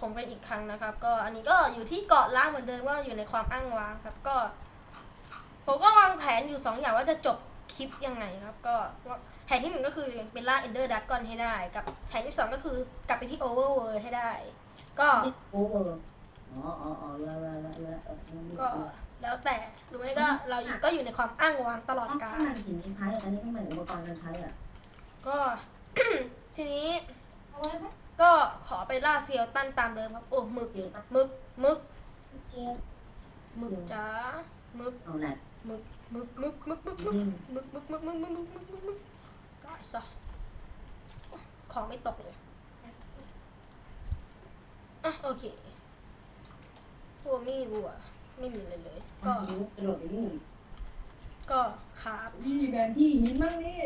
ผมกันอีกครั้งนะครับ ก็อันนี้ก็อยู่ที่เกาะล้างเหมือนเดิมว่าอยู่ในความอ้างว้างครับ ก็ ผมก็วางแผนอยู่สองอย่างว่าจะจบคลิปยังไงครับ ก็แผนที่หนึ่งก็คือเป็นล่าเอนเดอร์ดักกอนให้ได้ กับแผนที่สองก็คือกลับไปที่โอเวอร์เวิร์ให้ได้ ก็โอ้โหอ๋ออ๋ออ๋อแล้วแล้วแล้วแล้วก็แล้วแต่หรือไม่ก็เราก็อยู่ในความอ้างว้างตลอดกาข้างลในถึงจะใช้อันนี้ต้องเป็นอุปกรณ์การใช้อะก็ทีนี้ ก็ขอไปล่าเซียวตันตามเดิมครับ โอ้หมึกเกี่ยวกับหมึกหมึกหมึกจ้าหมึกเอาแหละหมึกหมึกหมึกหมึกหมึกหมึกอืมหมึกหมึกหมึกหมึกหมึกหมึกหมึกหมึกหมึกได้ซะของไม่ตกเลยอะโอเควัวไม่มีวัวไม่มีเลยเลย ก็กระโดดไปนู่นก็ครับนี่แบนที่หินมั่งนี่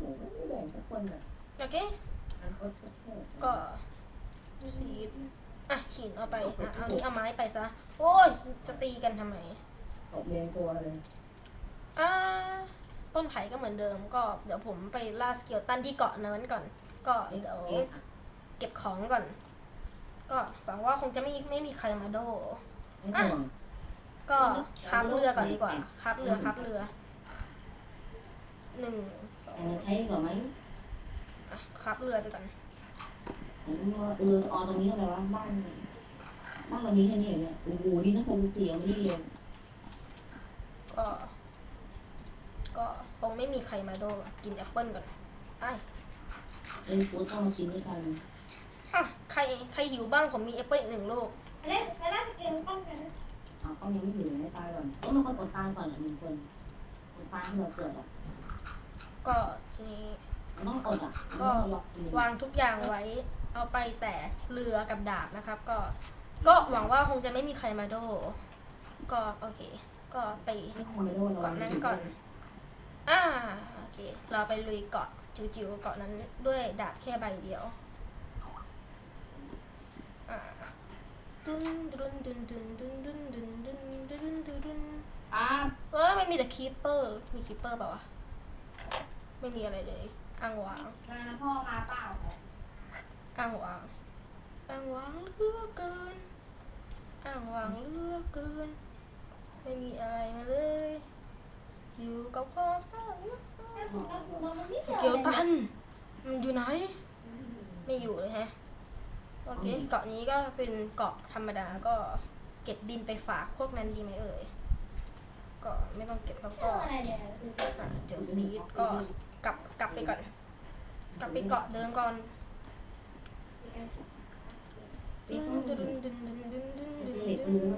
โอ้โหไม่แบ่งสักคนอะโอเค ก็ดูสีอะหินเอาไปอะเอานี้เอาไม้ไปซะ โอ้ย จะตีกันทำไมตบเรียงตัวเลยอ่าต้นไผ่ก็เหมือนเดิม ก็เดี๋ยวผมไปล่าสเกิลตันที่เกาะเนินก่อน ก็เดี๋ยวเก็บของก่อน ก็หวังว่าคงจะไม่ไม่มีใครมาโดไม่ห่วงก็คับเรือก่อนดีกว่าคับเรือคับเรือหนึ่งสองใช้ก่อนไหม อะคับเรือไปก่อนผมว่าเออออตรงนี้อะไรวะบ้านบ้านเรามีแค่นี้เนี่ยโอ้โหนี่นะผมเสียไม่ได้เรียนก็ ก็คงไม่มีใครมาโดกินแอปเปิลก่อนไปเอ็นฟูต้องมากินด้วยกันอะใครใครหิวบ้างผมมีแอปเปิลอีกหนึ่งลูกไปเล่นไปเล่นเกมป้องกันอะต้องยังไม่ถึงให้ตายก่อนต้องมาคนอดตายก่อนหนึ่งคนอดตายที่เราเกิดอะก็ทีนี้มัน ต้องอดอะกินวางทุกอย่างไว้ เอาไปแต่เรือกับดาบนะครับ ก็ ก็หวังว่าคงจะไม่มีใครมาโด ก็โอเค ก็ไปไม่ควรเกาะนั้นก่อน อ่าโอเค เราไปลุยเกาะจิ๋วๆเกาะนั้นด้วยดาบแค่ใบเดียวอ่าดุนดุนดุนดุนดุนดุนดุนดุนดุนดุนดุนอ่าเออไม่มีแต่คีเปอร์ มีคีเปอร์เปล่าวะ ไม่มีอะไรเลย อ้างวางงานพ่อมาเปล่าอ้างวางอ้างวางเหลือกเกินอ้างวางเหลือกเกิน ไม่มีอะไรมาเลย อยู่กับความอ้างว้างสเกลตัน มันอยู่ไหน ไม่อยู่เลยฮะโอเคเกาะนี้ก็เป็นเกาะธรรมดาก็เก็บดินไปฝากพวกนั้นดีไหมเอ่ยก็ไม่ต้องเก็บแล้วก็อะไรเนี่ยอะเดี๋ยวซีดก็ กลับกลับไปก่อน กลับไปเกาะเดิมก่อนดึงดึงดึงดึงดึงดึงดึงดึงดึงดึง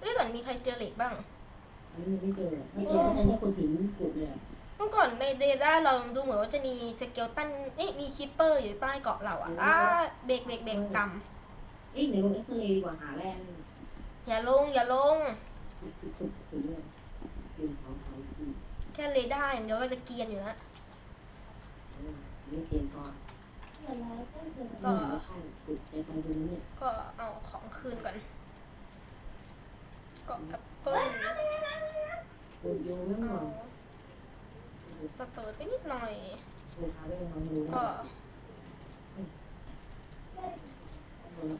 เอ้ยก่อนมีใครเจอเหล็กบ้าง อันนี้ไม่เจอไม่เจอแต่นี่คนถึงขุดเลยเมื่อก่อนในเดต้าเราดูเหมือนว่าจะมีสเกลตันเอ๊ะมีคิปเปอร์อยู่ใต้เกาะเราอะอ้าเบรกเบรกเบรกกเอ๊ะเดี๋ยวลงเอ็กซเรย์ดีกว่าหาแร่ำอย่าลงอย่าลง ขุดขุดขุดเลยกินของเขาที่ แค่เรดาร์อย่างเดียวก็จะเกรียนอยู่แล้วไม่เตรียมพอก็ขุดในทางดูเนี่ยก็เอาของคืนก่อนก็แอปเปิ้ลขุดอยู่ไม่หมเอาดสเติร์ดไปนิดหน่อยขุดหาได้ทางดูก็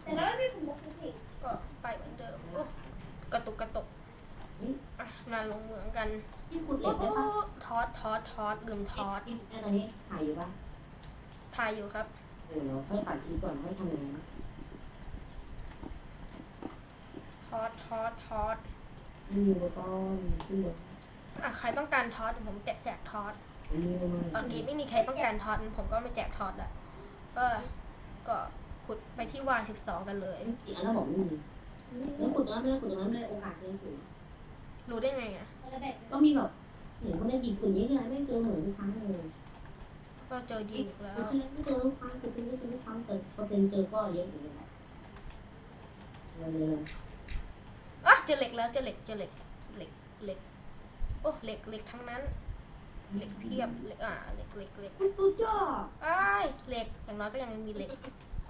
แต่แล้วไม่ผมบอกสิก็ไปเหมือนเดิมอุ๊ยกระตุกกระตุกอะมาลงเหมืองกัน ที่ขุดเหล็โอ้กได้ปะทอดทอดทอดลืมทอดไอ้ตอนนี้ถ่ายอยู่ปะทายอยู่ครับโอ้เราค่อยปัดทีก่อนค่อยทำงานทอดทอดทอดนี่อยู่ตอนที่เหลืออะใครต้องการทอดเดี๋ยวผมแจกแจกทอดอันนี้มาโอเคไม่มีใครต้องการทอดผมก็ไม่แจกทอดละก็ก็ขุดไปที่วางสิบสองกันเลยสีอันนั้นบอกไม่มีแล้วขุดตรงนั้นไม่ได้ขุดตรงนั้นไม่ได้โอกาสเลยขุด รู้ได้ไงอะแล้วแบบก็มีแบบเห็นคนได้ยิงปืนเยอะขนาดไม่เจอเหมือนทุกครั้งเลยก็เจอดีอีกแล้วคือที่ไม่เจอทุกครั้งคือที่ไม่เจอทุกครั้งแต่เปอร์เซ็นต์เจอก็เยอะอยู่เลยเลยเลยอะเจอเหล็กแล้วเจอเหล็กเจอเหล็กเหล็กเหล็กโอ้เหล็กเหล็กทั้งนั้นเหล็กเพียบเหล็กอ่าเหล็กเหล็กเหล็กสุดยอดอ้ายเหล็กอย่างน้อยก็ยังมีเหล็ก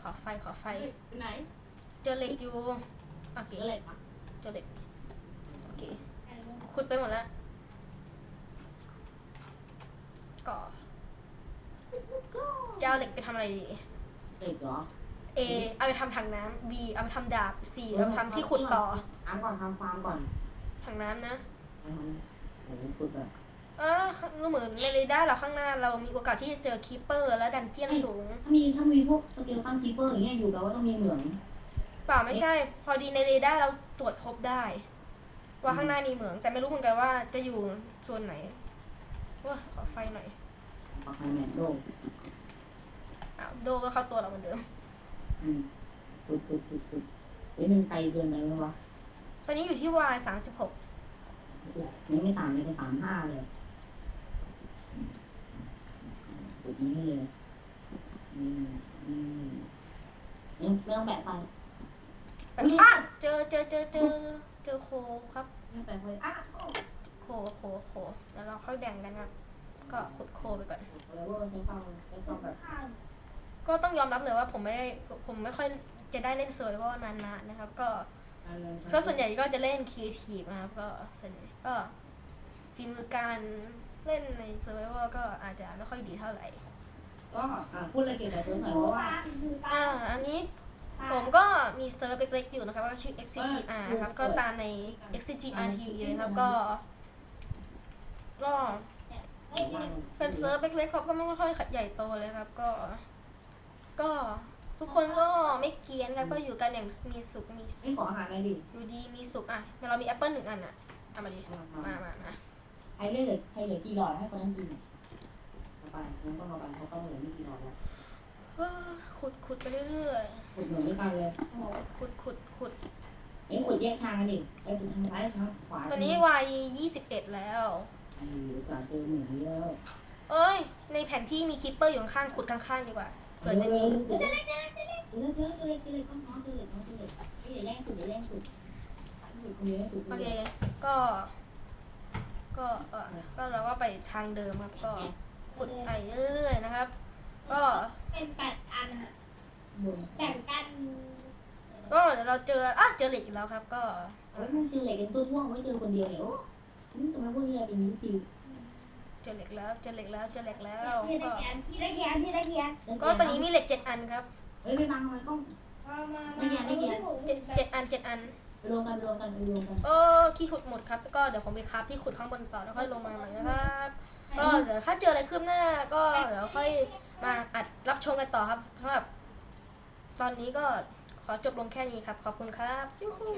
ขอไฟขอไฟไหน เจอเหล็กอยู่โอเคก็เลยปะเจอเหล็กโอเค ขุดไปหมดแล้วก็จะเอาเหล็กไปทำอะไรดี เด็กเหรอเอ A เอาไปทำถังน้ำ B เอาไปทำดาบ C เอาไปทำที่ขุดต่อทำก่อนทำฟาร์มก่อนถังน้ำนะทำโอ้โหขุดแบบเออก็เหมือนในเรดาร์เราข้างหน้าเรามีโอกาสที่จะเจอคีเปอร์ และดันเจียนสูง ถ้ามีถ้ามีพวกสเกลตันคีเปอร์อย่างเงี้ยอยู่แปลว่าต้องมีเหมือง เปล่าไม่ใช่ พอดีในเรดาร์เราตรวจพบได้ ว่าข้างหน้ามีเหมือง แต่ไม่รู้เหมือนกันว่าจะอยู่โซนไหนว้าขอไฟหน่อยปักไฮแมนโดอ้าวโดก็เข้าตัวเราเหมือนเดิมอืมขุดขุดขุดขุดเฮ้ยมันไกลเกินไปไหมวะตอนนี้อยู่ที่ Y สามสิบหกยังไม่ต่างเลยกับสามห้าเลยขุดนี้เลยนี่นี่ไม่ไม่ต้องแปะไฟแบบอะเจอเจอเจอเจอ เจอโคครับไม่ต้องแปะไฟอะโคโคโคแล้วเราค่อยแบ่งกันครับก็ขุดโคไปก่อน แล้วว่าใช้ความใช้ความแบบข้าวก็ต้องยอมรับเลยว่าผมไม่ได้ผมไม่ค่อยจะได้เล่นเซอร์ไวานานๆนะครับ ก็การเงินก็ส่วนใหญ่ก็จะเล่นครีเอทีฟนะครับ ก็ส่วนใหญ่ก็ฝีมือการเล่นในเซอร์ไวก็อาจจะไม่ค่อยดีเท่าไหร่ก็อะพูดอะไรเกี่ยวกับเซิร์ฟหน่อยดูเพราะปว่าลาดูปลาอ่าอันนี้ ผมก็มีเซิร์ฟเล็กๆอยู่นะครับก็ชื่อ XCGR ครับก็ตามใน XCGR TV นะครับก็ก็เอ้ยเป็นเซิร์ฟเล็กๆครับก็ไม่ค่อยใหญ่โตเลยครับ ก็ ก็ทุกคนก็ไม่เกรียนครับก็อยู่กันอย่างมีสุขมีนี่ขออาหารอะไรดิอยู่ดีมีสุขอะเรามีแอปเปิลหนึ่งอันอะเอามาดิมามามาใครเล่นเหลือใครเหลือกี่หลอดให้คนนั้นกินเอาไปงั้นก็เอาไปเขาก็เหลือไม่กี่หลอดแล้วเฮ้อ ขุดขุดไปเรื่อยขุดเหมือนไม่กันเลยๆ ขุดขุดขุดเอ้ยขุดแยกทางกันดิไอ้ขุดทางซ้ายทางขวาตอนนี้วัยยี่สิบเอ็ดแล้วไอ้โอกาสเจอเหมือนเยอะเอ้ย ในแผนที่มีคิปเปอร์อยู่ข้างๆขุดข้างๆดีกว่าเผื่อจะมี เจอเล็กเจอเล็กเจอเล็กเจอเล็กเจอเล็กเจอเล็กก้อนน้องเจอเล็กน้องเจอเล็กเอ้ยอย่าแย่งขุดอย่าแย่งขุดขุดคนเดียวขุดคโอนเคเดียวก็ ก็เออก็เราก็ไปทางเดิมครับ ก็ขุดไปเรื่อยๆนะครับ ก็ เป็นแปดอันอะบนแบ่งกันก็เดี๋ยวเราเจออะเจอเหล็กอีกแล้วครับ ก็เฮ้ยมันเจอเหล็กกันตัวท่วงไม่เจอคนเดียวเนี่ยโอ้นี่ทำไมพวกนี้เป็นนิติเจอเหล็กแล้วเจอเหล็กแล้วเจอเหล็กแล้วพี่ได้ก็แกนพี่ได้แกนพี่ได้แกนก็ตอนนี้มีเหล็กเจ็ดอันครับเฮ้ยไม่บังทำไมกล้องมามาได้แกนได้แกนเจ็ดเจ็ดอันเจ็ดอันไปรวมกันไปรวมกันไปรวมกันเออที่ขุดหมดครับก็เดี๋ยวผมไปคราฟที่ขุดข้างบนต่อแล้วค่อยลงมาใหม่นะครับก็เดี๋ยวถ้าเจออะไรคืบหน้าก็เดี๋ยวค่อย มาอัดรับชมกันต่อครับสำหรับ ตอนนี้ก็ขอจบลงแค่นี้ครับ ขอบคุณครับยู